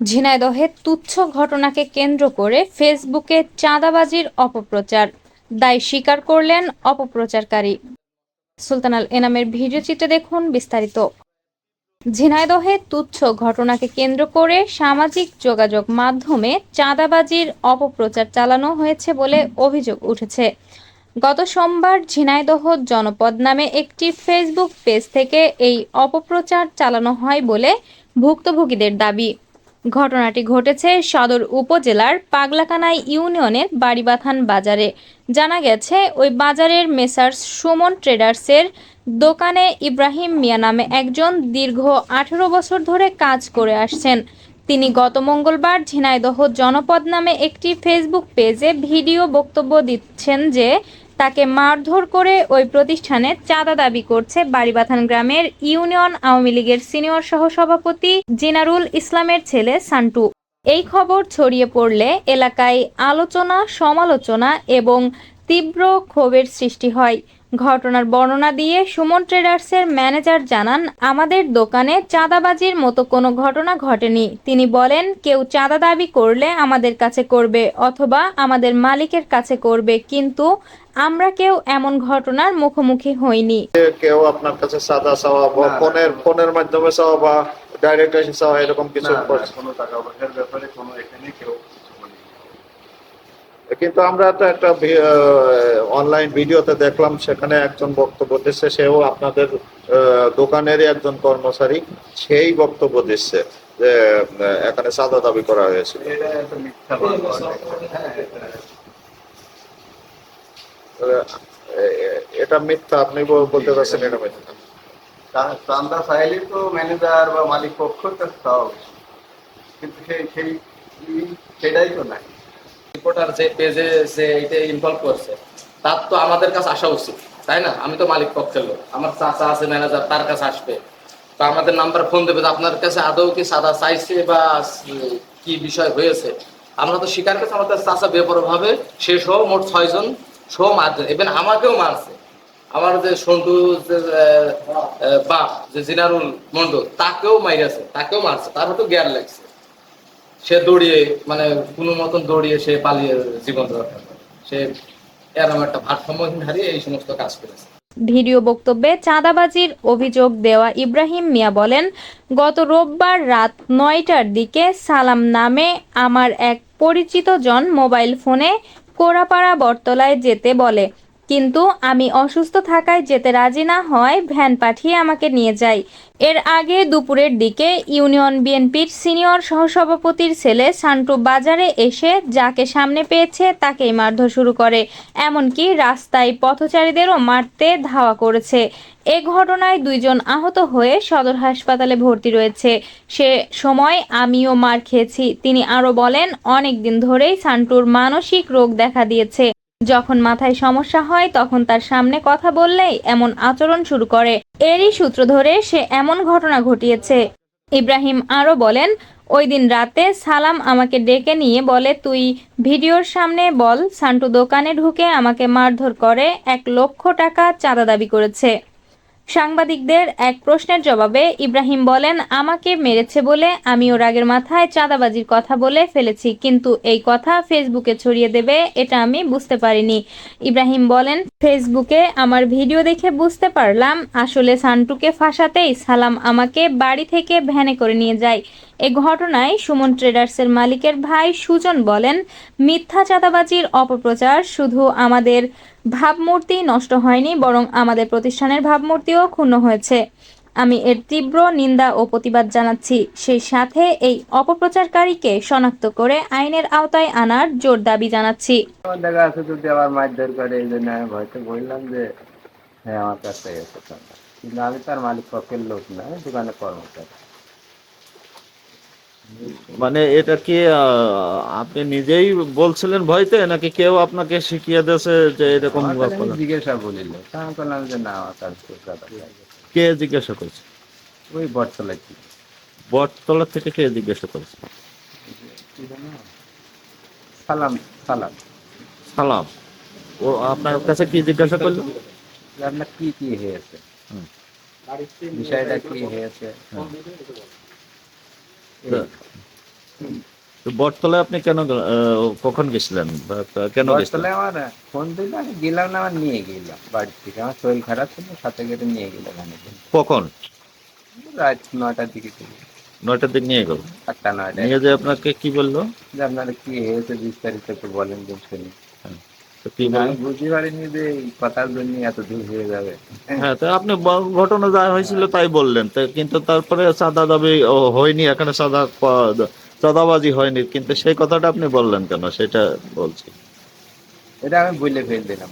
ঝিনাইদহে তুচ্ছ ঘটনাকে কেন্দ্র করে ফেসবুকে চাঁদাবাজির অপপ্রচার। দায় স্বীকার করলেন অপপ্রচারকারী। সুলতানাল এনামের ভিডিও চিত্রে দেখুন বিস্তারিত। ঝিনাইদহে তুচ্ছ ঘটনাকে কেন্দ্র করে সামাজিক যোগাযোগ মাধ্যমে চাঁদাবাজির অপপ্রচার চালানো হয়েছে বলে অভিযোগ উঠেছে। গত সোমবার ঝিনাইদহ জনপদ নামে একটি ফেসবুক পেজ থেকে এই অপপ্রচার চালানো হয় বলে ভুক্তভোগীদের দাবি। ঘটনাটি ঘটেছে সদর উপজেলার পাগলাকানাই ইউনিয়নের বাড়িবাথান বাজারে। জানা গেছে, ওই বাজারের মেসার্স সুমন ট্রেডার্সের দোকানে ইব্রাহিম মিয়া নামে একজন দীর্ঘ আঠেরো বছর ধরে কাজ করে আসছেন। তিনি গত মঙ্গলবার ঝিনাইদহ জনপদ নামে একটি ফেসবুক পেজে ভিডিও বক্তব্য দিচ্ছেন যে তাকে মারধর করে ওই প্রতিষ্ঠানে চাঁদা দাবি করছে বাড়িবাথান গ্রামের ইউনিয়ন আওয়ামী লীগের সিনিয়র সহসভাপতি জিনারুল ইসলামের ছেলে সান্টু। এই খবর ছড়িয়ে পড়লে এলাকায় আলোচনা, সমালোচনা এবং তীব্র ক্ষোভের সৃষ্টি হয়। ঘটনার বর্ণনা দিয়ে সুমন ট্রেডার্সের ম্যানেজার জানান আমাদের দোকানে চাঁদাবাজির মতো কোনো ঘটনা ঘটেনি তিনি বলেন কেউ চাঁদা দাবি করলে আমাদের কাছে করবে অথবা আমাদের মালিকের কাছে করবে কিন্তু আমরা কেউ এমন ঘটনার মুখোমুখি হইনি কেউ আপনার কাছে সাদা চাওয়া বা। ফোনের ফোনের মাধ্যমে চাওয়া বা ডাইরেক্ট এসে চাওয়া এরকম কিছু। কোনো টাকা পয়সার ব্যাপারে কোনো এখানে কেউ কিছু বলেনি। কিন্তু আমরা তো একটা অনলাইন ভিডিওতে দেখলাম সেখানে একজন বক্তব্য দিচ্ছে সেও আপনাদের দোকানেরই একজন কর্মচারী সেই বক্তব্য দিচ্ছে যে এখানে সাদা দাবি করা হয়েছিল। এটা মিথ্যা আপনি বলতে পারছেন এটা মিথ্যা। চান্দা চাইলে তো ম্যানেজার বা মালিক উচিত। কিন্তু সেই সেই সেটাই তো নাই। রিপোর্টার যে পেজে যে এটা ইনভলভ করছে, তার তো আমাদের কাছে আসা উচিত, তাই না? আমি তো মালিক পক্ষের লোক, আমার চাচা আছে ম্যানেজার তার কাছে আসবে। তো আমাদের নাম্বার ফোন দেবে আপনার কাছে আদৌ কি সাদা চাইছে বা কি বিষয় হয়েছে। আমরা তো স্বীকার করছি, আমাদের চাচা বেপর ভাবে সে সহ মোট ছয়জন সহ মারছে ইভেন আমাকেও মারছে। আমার যে সন্টু বাপ, যে জিনারুল মন্ডল তাকেও মাইরেছে, তাকেও মারছে তার হয়তো জ্ঞান লাগছে। সে দৌড়িয়ে মানে কোনো মতন দৌড়িয়ে সে পালিয়ে জীবন রক্ষা করে। সে এরকম একটা ভারসাম্যহীন হারিয়ে এই সমস্ত কাজ করেছে। ভিডিও বক্তব্যে চাঁদাবাজির অভিযোগ দেওয়া ইব্রাহিম মিয়া বলেন, গত রোববার রাত নয়টার দিকে সালাম নামে আমার এক পরিচিত জন মোবাইল ফোনে কোরাপাড়া বটতলায় যেতে বলে কিন্তু আমি অসুস্থ থাকায় যেতে রাজি না হয়, ভ্যান পাঠিয়ে আমাকে নিয়ে যায় এর আগে দুপুরের দিকে ইউনিয়ন বিএনপির সিনিয়র সহসভাপতির ছেলে সান্টু বাজারে এসে যাকে সামনে পেয়েছে তাকেই মারধর শুরু করে। এমনকি রাস্তায় পথচারীদেরও মারতে ধাওয়া করেছে। এ ঘটনায় দুইজন আহত হয়ে সদর হাসপাতালে ভর্তি রয়েছে। সে সময় আমিও মার খেয়েছি। তিনি আরও বলেন, অনেক দিন ধরেই সান্টুর মানসিক রোগ দেখা দিয়েছে। যখন মাথায় সমস্যা হয়, তখন তার সামনে কথা বললেই এমন আচরণ শুরু করে। এরই সূত্র ধরে সে এমন ঘটনা ঘটিয়েছে। ইব্রাহিম আরও বলেন, ওই দিন রাতে সালাম আমাকে ডেকে নিয়ে বলে, তুই ভিডিওর সামনে বল, সান্টু দোকানে ঢুকে আমাকে মারধর করে এক লক্ষ টাকা চাঁদা দাবি করেছে। সাংবাদিকদের এক প্রশ্নের জবাবে ইব্রাহিম বলেন, আমাকে মেরেছে বলে আমি ওর আগের মাথায় চাঁদাবাজির কথা বলে ফেলেছি, কিন্তু এই কথা ফেসবুকে ছড়িয়ে দেবে এটা আমি বুঝতে পারিনি। ইব্রাহিম বলেন, ফেসবুকে আমার ভিডিও দেখে বুঝতে পারলাম, আসলে সান্টুকে ফাঁসাতেই সালাম আমাকে বাড়ি থেকে ভ্যানে করে নিয়ে যায়। এ ঘটনায় সুমন ট্রেডার্সের মালিকের ভাই সুজন বলেন, মিথ্যা চাঁদাবাজির অপপ্রচার শুধু আমাদের ভাবমূর্তি নষ্ট হয়নি, বরং আমাদের প্রতিষ্ঠানের ভাবমূর্তিও ক্ষুণ্ণ হয়েছে। আমি এর তীব্র নিন্দা ও প্রতিবাদ জানাচ্ছি। সেই সাথে এই অপপ্রচারকারীকে শনাক্ত করে আইনের আওতায় আনার জোর দাবি জানাচ্ছি। দেখা আছে যদি মারধর করে, এই জন্য আমি ভয়তে বললাম যে হ্যাঁ আমার কিন্তু আমি তার মালিক পক্ষের লোক না দোকানে কর্মচারী। মানে এটা কি আপনি নিজেই বলছিলেন ভয়তে নাকি কেউ আপনাকে শিখিয়ে দিয়েছে যে এরকম? জিজ্ঞাসা বলিল বললাম যে না। কে জিজ্ঞাসা করেছে? ওই বটতলা কি বটতলা থেকে কে জিজ্ঞাসা করেছে? সালাম সালাম। সালাম। ও আপনার কাছে কি জিজ্ঞাসা করল? আপনার কি কি হয়েছে? বিষয়টা কি হয়েছে? বটতলায় আপনি কেন গেল- কখন গেছিলেন? কেন বটতলায় আমার ফোন দিল আমি গেলাম না আমার নিয়ে গেলাম বাড়ি থেকে আমার শরীর খারাপ ছিল সাথে করে নিয়ে গেলাম কখন? রাত নটার দিকে থেকে। নয়টার দিক নিয়ে গেল? আটটা নয়টা নিয়ে যে আপনাকে কি বলল? যে আপনারা কি হয়েছে বিস্তারিত একটু বলেন যে বুঝতে পারিনি যে এই কথার জন্য এত দূর হয়ে যাবে। হ্যাঁ তো আপনি ঘটনা যা হয়েছিল তাই বললেন। কিন্তু তারপরে সাদা দাবি হয়নি এখানে সাদা চাঁদাবাজি হয়নি। কিন্তু সেই কথাটা আপনি বললেন কেন? সেটা বলছি। এটা আমি বলে ফেল দিলাম।